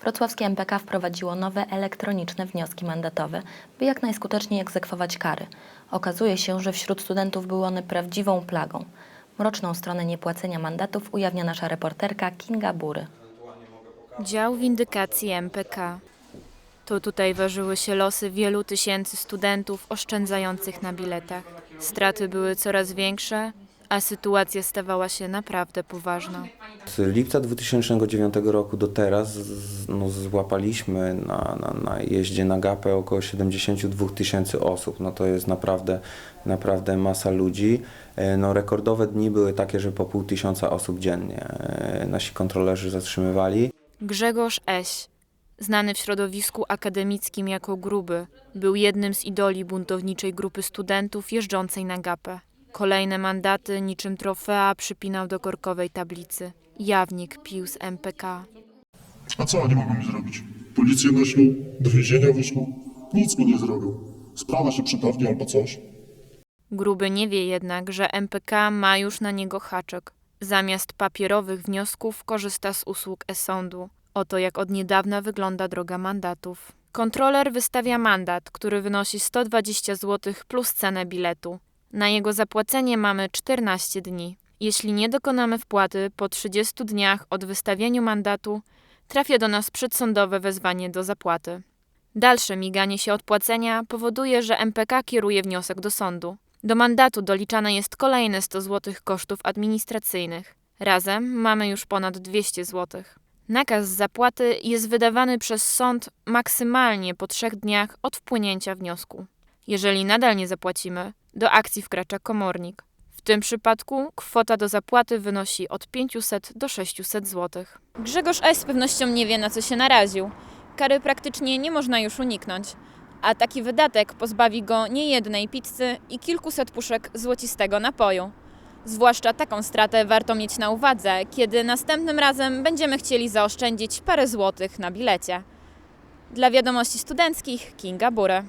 Wrocławskie MPK wprowadziło nowe elektroniczne wnioski mandatowe, by jak najskuteczniej egzekwować kary. Okazuje się, że wśród studentów były one prawdziwą plagą. Mroczną stronę niepłacenia mandatów ujawnia nasza reporterka Kinga Bury. Dział windykacji MPK. To tutaj ważyły się losy wielu tysięcy studentów oszczędzających na biletach. Straty były coraz większe, a sytuacja stawała się naprawdę poważna. Z lipca 2009 roku do teraz no, złapaliśmy na, na, na jeździe na gapę około 72 tysięcy osób. No to jest naprawdę, naprawdę masa ludzi. E, No, rekordowe dni były takie, że po pół tysiąca osób dziennie e, nasi kontrolerzy zatrzymywali. Grzegorz Eś, znany w środowisku akademickim jako Gruby, był jednym z idoli buntowniczej grupy studentów jeżdżącej na gapę. Kolejne mandaty niczym trofea przypinał do korkowej tablicy. Jawnik pił z MPK. A co oni mogą mi zrobić? Policję naślą, do więzienia wyślą. Nic mi nie zrobią. Sprawa się przypewni albo coś. Gruby nie wie jednak, że MPK ma już na niego haczek. Zamiast papierowych wniosków korzysta z usług e-sądu. Oto jak od niedawna wygląda droga mandatów. Kontroler wystawia mandat, który wynosi 120 zł plus cenę biletu. Na jego zapłacenie mamy 14 dni. Jeśli nie dokonamy wpłaty po 30 dniach od wystawienia mandatu, trafia do nas przedsądowe wezwanie do zapłaty. Dalsze miganie się od płacenia powoduje, że MPK kieruje wniosek do sądu. Do mandatu doliczane jest kolejne 100 zł kosztów administracyjnych. Razem mamy już ponad 200 zł. Nakaz zapłaty jest wydawany przez sąd maksymalnie po trzech dniach od wpłynięcia wniosku. Jeżeli nadal nie zapłacimy, do akcji wkracza komornik. W tym przypadku kwota do zapłaty wynosi od 500 do 600 zł. Grzegorz S. z pewnością nie wie, na co się naraził. Kary praktycznie nie można już uniknąć, a taki wydatek pozbawi go niejednej pizzy i kilkuset puszek złocistego napoju. Zwłaszcza taką stratę warto mieć na uwadze, kiedy następnym razem będziemy chcieli zaoszczędzić parę złotych na bilecie. Dla wiadomości studenckich Kinga Burę.